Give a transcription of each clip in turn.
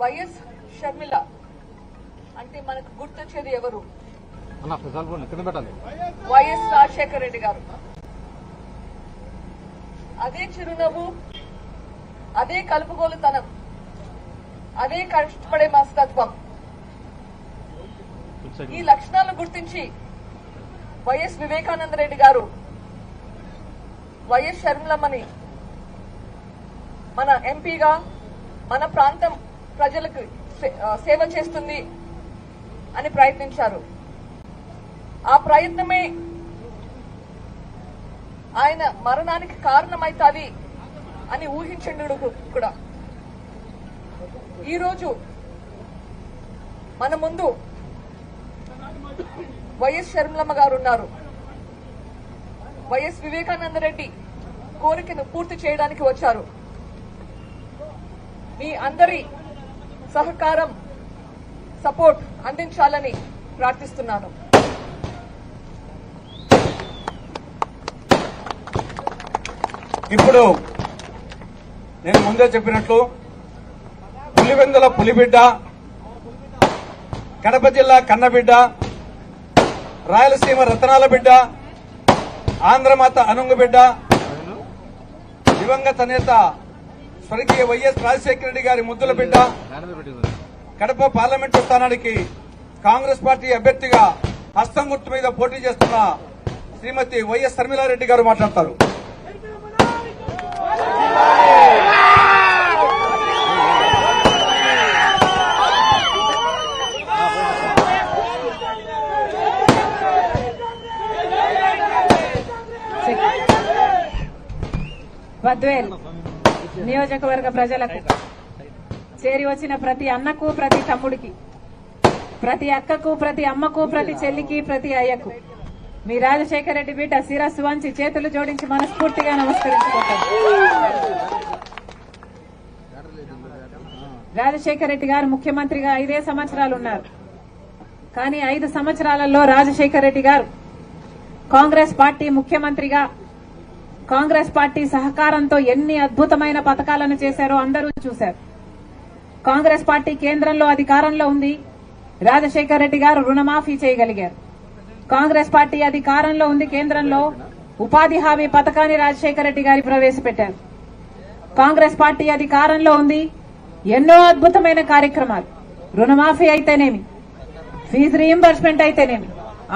YS Sharmila. అంటే మనకు గుర్తొచ్చేది ఎవరు? వైఎస్ రాజశేఖర రెడ్డి గారు. అదే చిరునవ్వు అదే కలుపుగోలుతనం అదే కష్టపడే మనస్తత్వం. ఈ లక్షణాలను గుర్తించి వైఎస్ వివేకానంద రెడ్డి గారు వైఎస్ షర్మిలమ్మని మన ఎంపీగా మన ప్రాంతం ప్రజలకు సేవ చేస్తుంది అని ప్రయత్నించారు. ఆ ప్రయత్నమే ఆయన మరణానికి కారణమైతాది అని ఊహించండు కూడా. ఈరోజు మన ముందు వైఎస్ షర్మిలమ్మ గారు ఉన్నారు. వైఎస్ వివేకానంద రెడ్డి కోరికను పూర్తి చేయడానికి వచ్చారు. మీ అందరి సహకారం సపోర్ట్ అందించాలని ప్రార్థిస్తున్నాను. ఇప్పుడు నేను ముందే చెప్పినట్లు పులివెందుల పులిబిడ్డ కడప జిల్లా కన్నబిడ్డ రాయలసీమ రతనాల బిడ్డ ఆంధ్రమాత అనుంగు బిడ్డ దివంగత నేత స్వర్గీయ వైఎస్ రాజశేఖర రెడ్డి గారి ముద్దుల బిడ్డ. కడప పార్లమెంటు స్థానానికి కాంగ్రెస్ పార్టీ అభ్యర్థిగా హస్తం గుర్తు మీద పోటీ చేస్తున్న శ్రీమతి వైఎస్ శర్మిలారెడ్డి గారు మాట్లాడతారు. బద్వేల్ నియోజకవర్గ ప్రజలకు చేరి వచ్చిన ప్రతి అన్నకు ప్రతి తమ్ముడికి ప్రతి అక్కకు ప్రతి అమ్మకు ప్రతి చెల్లికి ప్రతి అయ్యకు మీ రాజశేఖర రెడ్డి బిడ్డ శిరస్సు వంచి చేతులు జోడించి మనస్ఫూర్తిగా నమస్కరించుకుంటాం. రాజశేఖర రెడ్డి గారు ముఖ్యమంత్రిగా ఐదే సంవత్సరాలు ఉన్నారు. కానీ ఐదు సంవత్సరాలలో రాజశేఖర రెడ్డి గారు కాంగ్రెస్ పార్టీ ముఖ్యమంత్రిగా కాంగ్రెస్ పార్టీ సహకారంతో ఎన్ని అద్భుతమైన పథకాలను చేశారో అందరూ చూశారు. కాంగ్రెస్ పార్టీ కేంద్రంలో అధికారంలో ఉంది. రాజశేఖర రెడ్డి గారు రుణమాఫీ చేయగలిగారు. కాంగ్రెస్ పార్టీ అధికారంలో ఉంది కేంద్రంలో. ఉపాధి హామీ పథకాన్ని రాజశేఖర రెడ్డి గారి ప్రవేశపెట్టారు. కాంగ్రెస్ పార్టీ అధికారంలో ఉంది. ఎన్నో అద్భుతమైన కార్యక్రమాలు. రుణమాఫీ అయితేనేమి? ఫీజు రీయింబర్స్మెంట్ అయితేనేమి?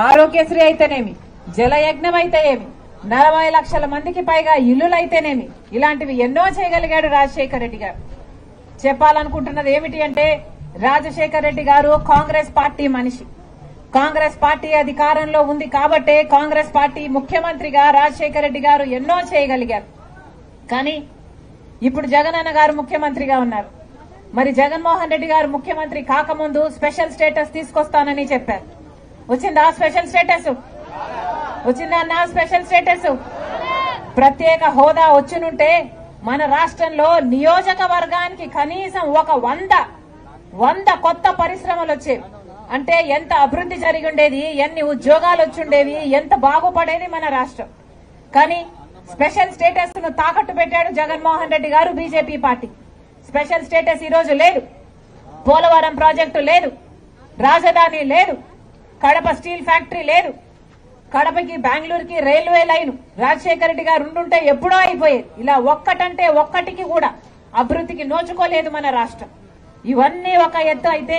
ఆరోగ్యశ్రీ అయితేనేమి? జలయజ్ఞం అయితే ఏమి నలభై లక్షల మందికి పైగా ఇల్లులైతేనేమి? ఇలాంటివి ఎన్నో చేయగలిగాడు రాజశేఖర రెడ్డి గారు. చెప్పాలనుకుంటున్నది ఏమిటి అంటే రాజశేఖర రెడ్డి గారు కాంగ్రెస్ పార్టీ మనిషి. కాంగ్రెస్ పార్టీ అధికారంలో ఉంది కాబట్టే కాంగ్రెస్ పార్టీ ముఖ్యమంత్రిగా రాజశేఖర రెడ్డి గారు ఎన్నో చేయగలిగారు. కానీ ఇప్పుడు జగనన్న గారు ముఖ్యమంత్రిగా ఉన్నారు. మరి జగన్మోహన్ రెడ్డి గారు ముఖ్యమంత్రి కాకముందు స్పెషల్ స్టేటస్ తీసుకొస్తానని చెప్పారు. వచ్చిందా స్పెషల్ స్టేటస్? వచ్చిందా స్పెషల్ స్టేటస్. ప్రత్యేక హోదా వచ్చినుంటే మన రాష్ట్రంలో నియోజకవర్గానికి కనీసం ఒక వంద వంద కొత్త పరిశ్రమలు వచ్చేవి అంటే ఎంత అభివృద్ధి జరిగి ఉండేది ఎన్ని ఉద్యోగాలు వచ్చుండేవి ఎంత బాగుపడేది మన రాష్ట్రం. కానీ స్పెషల్ స్టేటస్ను తాకట్టు పెట్టాడు జగన్మోహన్ రెడ్డి గారు బీజేపీ పార్టీ. స్పెషల్ స్టేటస్ ఈ రోజు లేదు. పోలవరం ప్రాజెక్టు లేదు. రాజధాని లేదు. కడప స్టీల్ ఫ్యాక్టరీ లేదు. కడపకి బెంగళూరుకి రైల్వే లైన్ రాజశేఖర రెడ్డి గారు ఉండుంటే ఎప్పుడో అయిపోయేది. ఇలా ఒక్కటంటే ఒక్కటికి కూడా అభివృద్ధికి నోచుకోలేదు మన రాష్ట్రం. ఇవన్నీ ఒక ఎత్తు అయితే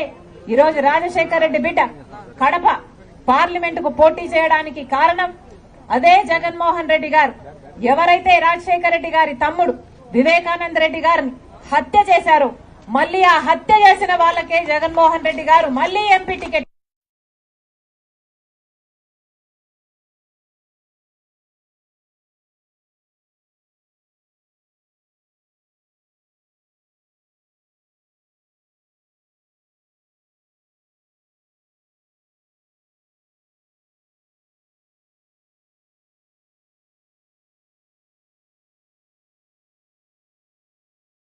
ఈ రోజు రాజశేఖర రెడ్డి బిడ్డ కడప పార్లమెంట్కు పోటీ చేయడానికి కారణం అదే జగన్మోహన్ రెడ్డి గారు. ఎవరైతే రాజశేఖర రెడ్డి గారి తమ్ముడు వివేకానంద రెడ్డి గారిని హత్య చేశారో మళ్ళీ ఆ హత్య చేసిన వాళ్ళకే జగన్మోహన్ రెడ్డి గారు మళ్ళీ ఎంపీ టికెట్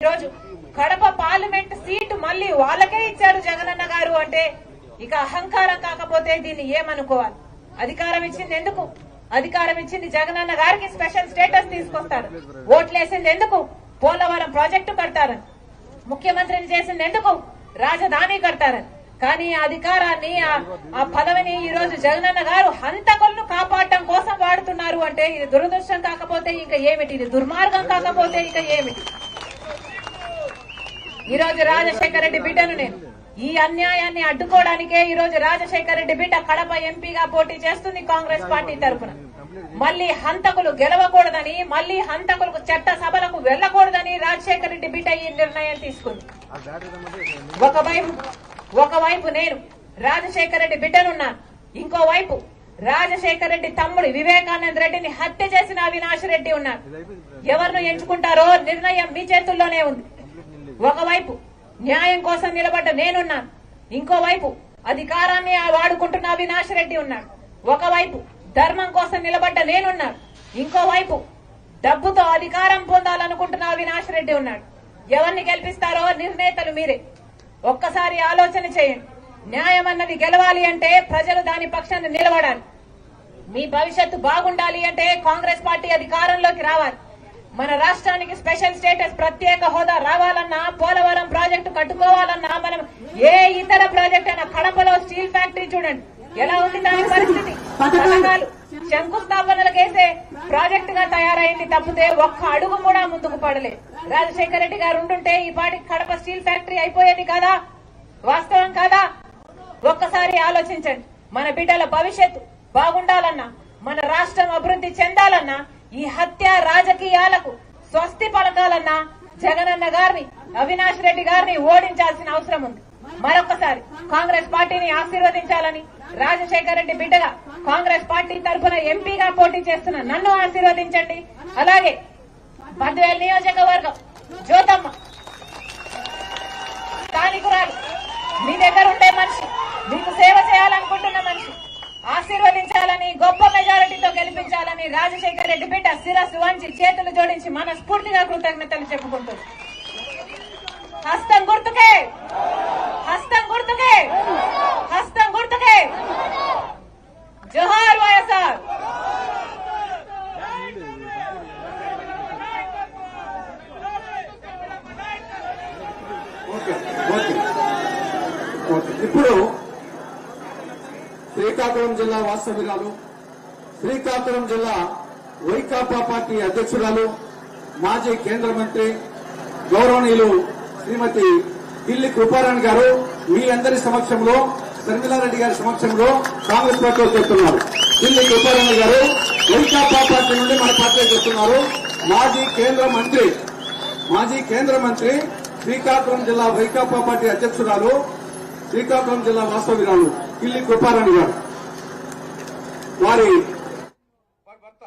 ఈరోజు కడప పార్లమెంట్ సీటు మళ్ళీ వాళ్ళకే ఇచ్చారు జగనన్న గారు అంటే ఇక అహంకారం కాకపోతే దీన్ని ఏమనుకోవాలి? అధికారం ఇచ్చింది ఎందుకు? అధికారం ఇచ్చింది జగనన్న గారికి స్పెషల్ స్టేటస్ తీసుకొస్తారు. ఓట్లేసింది ఎందుకు? పోలవరం ప్రాజెక్టు కడతారని. ముఖ్యమంత్రిని చేసింది ఎందుకు? రాజధాని కడతారని. కానీ అధికారాన్ని ఆ- ఆ పదవిని ఈ రోజు జగనన్న గారు హంతకులను కాపాడటం కోసం వాడుతున్నారు అంటే ఇది దురదృష్టం కాకపోతే ఇంకా ఏమిటి? ఇది దుర్మార్గం కాకపోతే ఇంకా ఏమిటి? ఈ రోజు రాజశేఖర రెడ్డి బిడ్డను నేను ఈ అన్యాయాన్ని అడ్డుకోవడానికే ఈ రోజు రాజశేఖర రెడ్డి బిడ్డ కడప ఎంపీగా పోటీ చేస్తుంది కాంగ్రెస్ పార్టీ తరఫున. మళ్ళీ హంతకులు గెలవకూడదని మళ్ళీ హంతకులకు చట్ట సభలకు వెళ్ళకూడదని రాజశేఖర రెడ్డి బిడ్డ ఈ నిర్ణయం తీసుకుంది. ఒకవైపు ఒకవైపు నేను రాజశేఖర రెడ్డి బిడ్డనున్నాను ఇంకోవైపు రాజశేఖర రెడ్డి తమ్ముడు వివేకానంద రెడ్డిని హత్య చేసిన అవినాష్ రెడ్డి ఉన్నారు. ఎవరిని ఎంచుకుంటారో నిర్ణయం మీ చేతుల్లోనే ఉంది. ఒకవైపు న్యాయం కోసం నిలబడ్డ నేనున్నాను ఇంకోవైపు అధికారాన్ని వాడుకుంటున్న అవినాష్ రెడ్డి ఉన్నాడు. ఒకవైపు ధర్మం కోసం నిలబడ్డ నేనున్నాను ఇంకోవైపు డబ్బుతో అధికారం పొందాలనుకుంటున్న అవినాష్ రెడ్డి ఉన్నాడు. ఎవరిని గెలిపిస్తారో నిర్ణేతలు మీరే. ఒక్కసారి ఆలోచన చేయండి. న్యాయం అన్నది గెలవాలి అంటే ప్రజలు దాని పక్షాన్ని నిలబడాలి. మీ భవిష్యత్తు బాగుండాలి అంటే కాంగ్రెస్ పార్టీ అధికారంలోకి రావాలి. మన రాష్ట్రానికి స్పెషల్ స్టేటస్ ప్రత్యేక హోదా రావాలన్నా పోలవరం ప్రాజెక్టు కట్టుకోవాలన్నా మనం ఏ ఇతర ప్రాజెక్ట్ అయినా కడపలో స్టీల్ ఫ్యాక్టరీ చూడండి. ఎలా ఉంది దాని పరిస్థితి? పథకాలు శంకుస్థాపనలకేసే ప్రాజెక్ట్గా తయారైంది తప్పితే ఒక్క అడుగు కూడా ముందుకు పడలేదు రాజశేఖర రెడ్డి గారు ఉండుంటే ఈ పాటికి కడప స్టీల్ ఫ్యాక్టరీ అయిపోయేది కాదా? వాస్తవం కాదా? ఒక్కసారి ఆలోచించండి. మన బిడ్డల భవిష్యత్తు బాగుండాలన్నా మన రాష్ట్రం అభివృద్ధి చెందాలన్నా ఈ హత్య రాజకీయాలకు స్వస్తి పలకాలన్నా జగనన్న గారిని అవినాష్ రెడ్డి గారిని ఓడించాల్సిన అవసరం ఉంది. మరొకసారి కాంగ్రెస్ పార్టీని ఆశీర్వదించాలని రాజశేఖర రెడ్డి బిడ్డగా కాంగ్రెస్ పార్టీ తరఫున ఎంపీగా పోటీ చేస్తున్న నన్ను ఆశీర్వదించండి. అలాగే బద్వేల్ నియోజకవర్గం జ్యోతమ్మ స్థానికురాలు. మీ దగ్గర ఉండే మనిషి మీకు సేవ చేయాలనుకుంటున్న మనిషి. ఆశీర్వదించాలని గొప్ప మెజారిటీతో గెలిపించాలని రాజశేఖర రెడ్డి బిడ్డ శిరస్సు వంచి చేతులు జోడించి మనస్ఫూర్తిగా కృతజ్ఞతలు చెప్పుకుంటుంది హస్తం గుర్తుకే! హస్తం గుర్తుకే! హస్తం గుర్తుకే! జోహార్ వైఎస్ఆర్ ఇప్పుడు శ్రీకాకుళం జిల్లా వాస్తవ్యురాలు శ్రీకాకుళం జిల్లా వైకాపా పార్టీ అధ్యక్షురాలు మాజీ కేంద్ర మంత్రి గౌరవనీయులు శ్రీమతి పిల్లి కృపారాణి గారు మీ అందరి సమక్షంలో శర్మిలారెడ్డి గారి సమక్షంలో కాంగ్రెస్ పార్టీ చెప్తున్నారు. కిల్లి కృపారాణి గారు వైకాపా పార్టీ నుండి మన పార్టీ చెప్తున్నారు. మాజీ కేంద్ర మంత్రి మాజీ కేంద్ర మంత్రి శ్రీకాకుళం జిల్లా వైకాపా పార్టీ అధ్యక్షురాలు శ్రీకాకుళం జిల్లా వాస్తవ్యురాలు. పిల్లి కృపారాణి గారు. వారి భర్త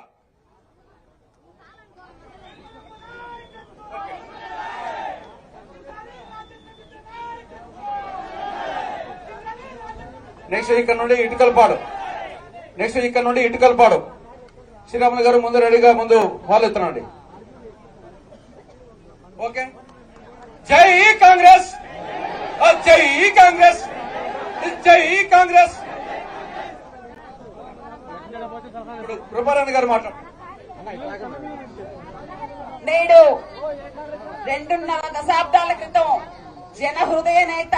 నెక్స్ట్ ఇక్కడ నుండి ఇటుకలపాడు. నెక్స్ట్ ఇక్కడ నుండి ఇటుకలపాడు. శ్రీరాములు గారు ముందు రెడీగా ముందు వాళ్ళు ఎత్తున్నాండి ఓకే. జై కాంగ్రెస్! జై కాంగ్రెస్! జై కాంగ్రెస్. ఇప్పుడు కృపారాణి గారు మాట్లాడు. నేడు రెండున్నర దశాబ్దాల క్రితం జన హృదయ నేత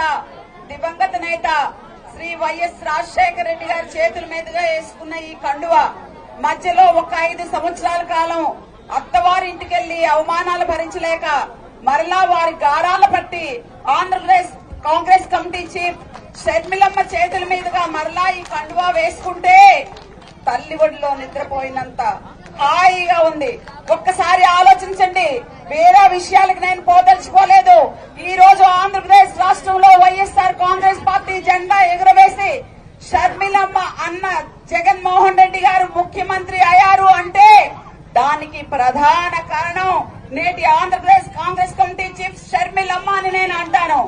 దివంగత నేత శ్రీ వైఎస్ రాజశేఖర రెడ్డి గారి చేతుల మీదుగా వేసుకున్న ఈ కండువ మధ్యలో ఒక ఐదు సంవత్సరాల కాలం అత్తవారింటికెళ్ళి అవమానాలు భరించలేక మరలా వారి గారాల పట్టి ఆంధ్రప్రదేశ్ కాంగ్రెస్ కమిటీ చీఫ్ షర్మిలమ్మ చేతుల మీదుగా మరలా ఈ కండువా వేసుకుంటే తల్లి ఒడిలో నిద్రపోయినంత హాయిగా ఉంది. ఒక్కసారి ఆలోచించండి. వేరే విషయాలకు నేను పోదలుచుకోలేదు. ఈ రోజు ఆంధ్రప్రదేశ్ రాష్ట్రంలో వైఎస్ఆర్ కాంగ్రెస్ పార్టీ జెండా ఎగురవేసి షర్మిలమ్మ అన్న జగన్మోహన్ రెడ్డి గారు ముఖ్యమంత్రి అయ్యారు అంటే దానికి ప్రధాన కారణం నేటి ఆంధ్రప్రదేశ్ కాంగ్రెస్ కమిటీ చీఫ్ షర్మిలమ్మ అని నేను అంటాను.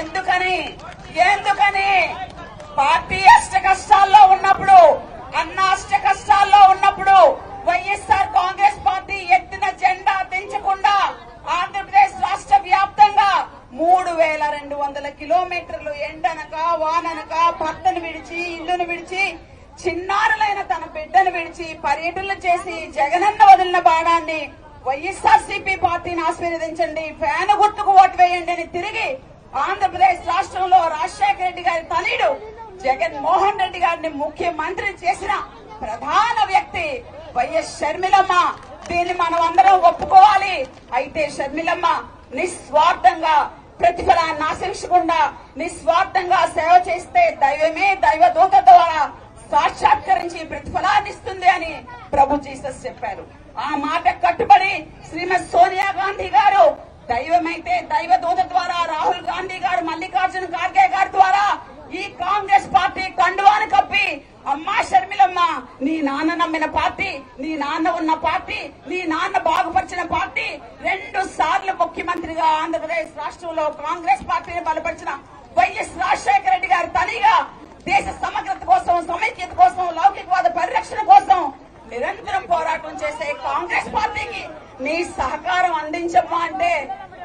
ఎందుకని? ఎందుకని? పార్టీ అష్ట కష్టాల్లో ఉన్నప్పుడు అన్న అష్ట కష్టాల్లో ఉన్నప్పుడు వైఎస్ఆర్ కాంగ్రెస్ పార్టీ ఎత్తిన జెండా దించకుండా ఆంధ్రప్రదేశ్ రాష్ట్ర వ్యాప్తంగా మూడు వేల రెండు వందల కిలోమీటర్లు ఎండనక వాననక భర్తను విడిచి ఇల్లును విడిచి చిన్నారులైన తన బిడ్డను విడిచి పర్యటనలు చేసి జగనన్న వదిలిన బాణాన్ని వైఎస్ఆర్ సిపి పార్టీని ఆశీర్వదించండి. ఫ్యాన్ గుర్తుకు ఓటు వేయండి అని తిరిగి ఆంధ్రప్రదేశ్ రాష్ట్రంలో రాజశేఖర రెడ్డి గారి తనయుడు జగన్ మోహన్ రెడ్డి గారిని ముఖ్యమంత్రి చేసిన ప్రధాన వ్యక్తి వైఎస్ షర్మిలమ్మ. దీన్ని మనం అందరం ఒప్పుకోవాలి. అయితే షర్మిలమ్మ నిస్వార్థంగా ప్రతిఫలాన్ని ఆశించకుండా నిస్వార్థంగా సేవ చేస్తే దైవమే దైవ దూత ద్వారా సాక్షాత్కరించి ప్రతిఫలాన్ని ఇస్తుంది అని ప్రభు జీసస్ చెప్పారు. ఆ మాట కట్టుబడి శ్రీమతి సోనియా గాంధీ గారు దైవమైతే దైవ దూత ద్వారా రాహుల్ గాంధీ గారు మల్లికార్జున ఖార్గే గారి ద్వారా ఈ కాంగ్రెస్ పార్టీ కండువాను కప్పి అమ్మా షర్మిలమ్మ నీ నాన్న నమ్మిన పార్టీ నీ నాన్న ఉన్న పార్టీ నీ నాన్న బాగుపరిచిన పార్టీ రెండు సార్లు ముఖ్యమంత్రిగా ఆంధ్రప్రదేశ్ రాష్ట్రంలో కాంగ్రెస్ పార్టీని బలపరిచిన వైఎస్ రాజశేఖర రెడ్డి గారి తనిగా దేశ సమగ్రత కోసం సమైక్యత కోసం లౌకికవాద పరిరక్షణ కోసం నిరంతరం పోరాటం చేసే కాంగ్రెస్ పార్టీకి నీ సహకారం అందించమ్మా అంటే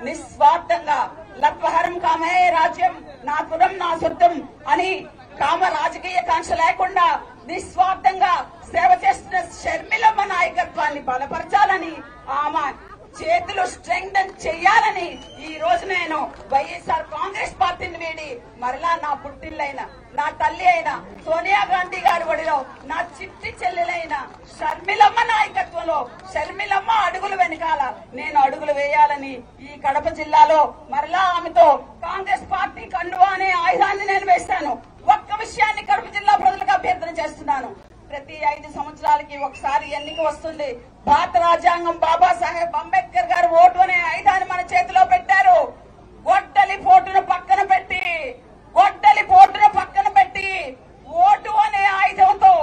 నిస్వార్థంగా. లత్వహరం కామే రాజ్యం నా కులం నా సొంతం అని కామ రాజకీయ కాంక్ష లేకుండా నిస్వార్థంగా సేవ చేస్తున్న షర్మిలమ్మ నాయకత్వాన్ని బలపరచాలని ఆమె చేతులు స్ట్రెంగ్ చేయాలని ఈ రోజు నేను వైఎస్ఆర్ కాంగ్రెస్ పార్టీని వీడి మరలా నా పుట్టిల్లైన నా తల్లి అయిన సోనియా గాంధీ గారి ఒడిలో నా చిట్టి చెల్లెలైన షర్మిలమ్మ నాయకత్వంలో షర్మిలమ్మ అడుగులు వెనకాల నేను అడుగులు వేయాలని ఈ కడప జిల్లాలో మరలా ఆమెతో కాంగ్రెస్ పార్టీ కండువా అనే ఆయుధాన్ని నేను వేస్తాను. ఒక్క విషయాన్ని కడప జిల్లా ప్రజలకు అభ్యర్థన చేస్తున్నాను. ప్రతి ఐదు సంవత్సరాలకి ఒకసారి ఎన్నిక వస్తుంది. భారత రాజ్యాంగం బాబాసాహెబ్ అంబేద్కర్ గారు ఓటు అనే ఐదాన్ని మన చేతిలో పెట్టారు. గొడ్డలి పోటును పక్కన పెట్టి గొడ్డలి పోటును పక్కన పెట్టి ఓటు అనే ఆయుధంతో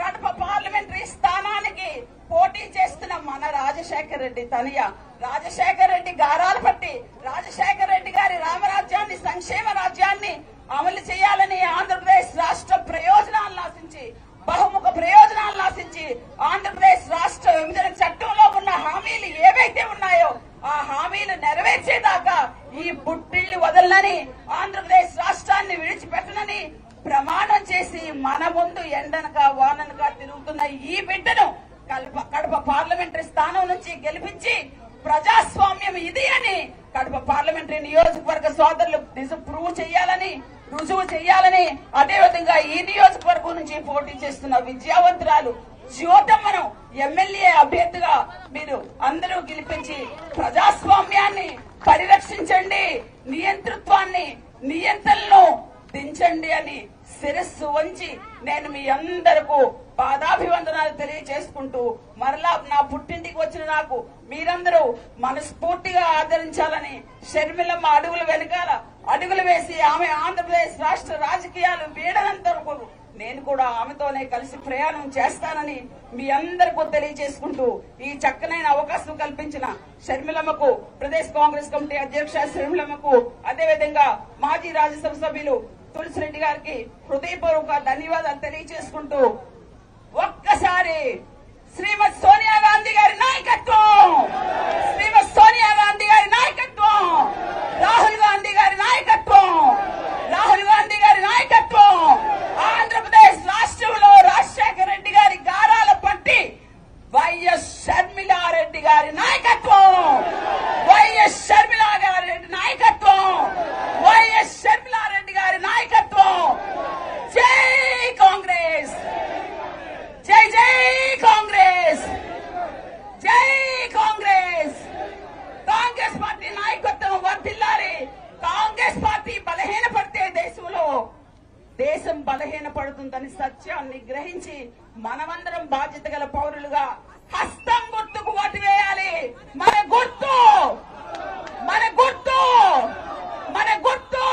కడప పార్లమెంటరీ స్థానానికి పోటీ చేస్తున్న మన రాజశేఖర రెడ్డి తనయ. రాజశేఖర రెడ్డి గారాలు పట్టి రాజశేఖర రెడ్డి గారి రామరాజ్యాన్ని సంక్షేమ రాజ్యాన్ని అమలు చేయాలని ఆంధ్రప్రదేశ్ రాష్ట్ర ప్రయోజనాలను ఆశించి బహుముఖ ప్రయోజనాలను ఆశించి ఆంధ్రప్రదేశ్ రాష్ట్ర విభజన చట్టంలో ఉన్న హామీలు ఏవైతే ఉన్నాయో ఆ హామీలు నెరవేర్చేదాకా ఈ పుట్టిల్లు వదలనని ఆంధ్రప్రదేశ్ రాష్ట్రాన్ని విడిచిపెట్టనని ప్రమాణం చేసి మన ముందు ఎండనక వాననక తిరుగుతున్న ఈ బిడ్డను కడప కడప పార్లమెంటరీ స్థానం నుంచి గెలిపించి ప్రజాస్వామ్యం ఇది అని కడప పార్లమెంటరీ నియోజకవర్గ సోదరులు నిజం ప్రూవ్ చేయాలని రుజువు చేయాలని అదేవిధంగా ఈ నియోజకవర్గం నుంచి పోటీ చేస్తున్న విద్యావంతురాలు జ్యోతమ్మను ఎమ్మెల్యే అభ్యర్థిగా మీరు అందరూ గెలిపించి ప్రజాస్వామ్యాన్ని పరిరక్షించండి నియంతృత్వాన్ని నియంత్రణను దించండి అని శిరస్సు వంచి నేను మీ అందరకు పాదాభివందనాలు తెలియజేసుకుంటూ మరలా నా పుట్టింటికి వచ్చిన నాకు మీరందరూ మనస్ఫూర్తిగా ఆదరించాలని షర్మిలమ్మ అడుగుల వెనకాల అడుగులు వేసి ఆమె ఆంధ్రప్రదేశ్ రాష్ట్ర రాజకీయాలు వీడనంతరకు నేను కూడా ఆమెతోనే కలిసి ప్రయాణం చేస్తానని మీ అందరికీ తెలియజేసుకుంటూ ఈ చక్కనైన అవకాశం కల్పించిన షర్మిలమ్మకు ప్రదేశ్ కాంగ్రెస్ కమిటీ అధ్యక్ష షర్మిలమ్మకు అదేవిధంగా మాజీ రాజ్యసభ సభ్యులు తులసిరెడ్డి గారికి హృదయపూర్వక ధన్యవాదాలు తెలియజేసుకుంటూ గారి శ్రీమతి సోనియా గాంధీ గారి నాయకత్వం! శ్రీమతి సోనియా గాంధీ గారి నాయకత్వం! రాహుల్ గాంధీ గారి నాయకత్వం! రాహుల్ గాంధీ గారి నాయకత్వం! ఆంధ్రప్రదేశ్ రాష్ట్రంలో రాజశేఖర రెడ్డి గారి గారాల పట్టి వైఎస్ షర్మిలారెడ్డి గారి నాయకత్వం వైఎస్ షర్మిలా గారి నాయకత్వం వైఎస్ షర్మిలారెడ్డి గారి నాయకత్వం జై కాంగ్రెస్ జై జై కాంగ్రెస్ జై కాంగ్రెస్ కాంగ్రెస్ పార్టీ నాయకత్వం వర్ధిల్లాలి కాంగ్రెస్ పార్టీ బలహీనపడితే దేశంలో దేశం బలహీనపడుతుందని సత్యాన్ని గ్రహించి మనమందరం బాధ్యత గల పౌరులుగా హస్తం గుర్తుకు ఓటు వేయాలి మన గుర్తు! మన గుర్తు! మన గుర్తు!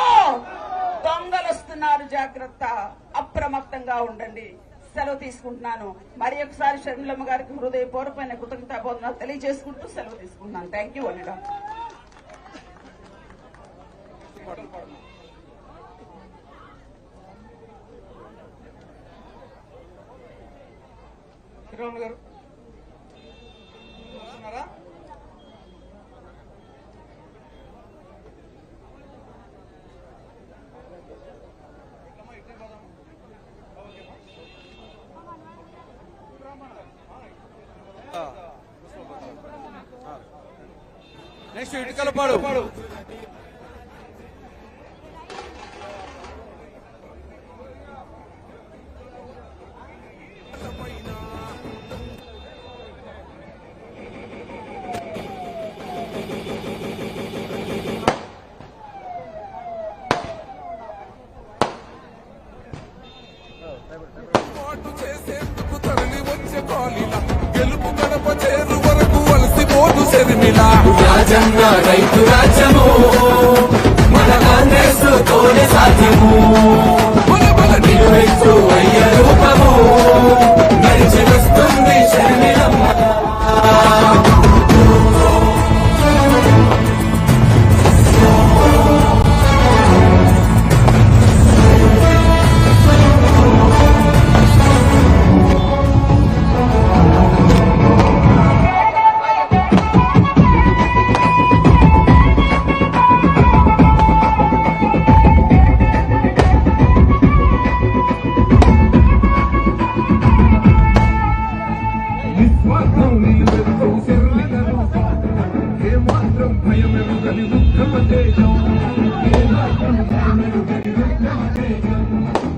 దొంగలు వస్తున్నారు జాగ్రత్త. అప్రమత్తంగా ఉండండి. సెలవు తీసుకుంటున్నాను. మరి ఒకసారి షర్మిలమ్మ గారికి హృదయపూర్వకమైన కృతజ్ఞత బోధన తెలియజేసుకుంటూ సెలవు తీసుకుంటున్నాను. థ్యాంక్ యూ అనిడా శ్రీరాములు గారు. చూస్తున్నారా? Next Itukalapadu away. cuatro libres que cierran la ropa que muestran payo me gusta mi boca batella que muestran payo me gusta mi boca batella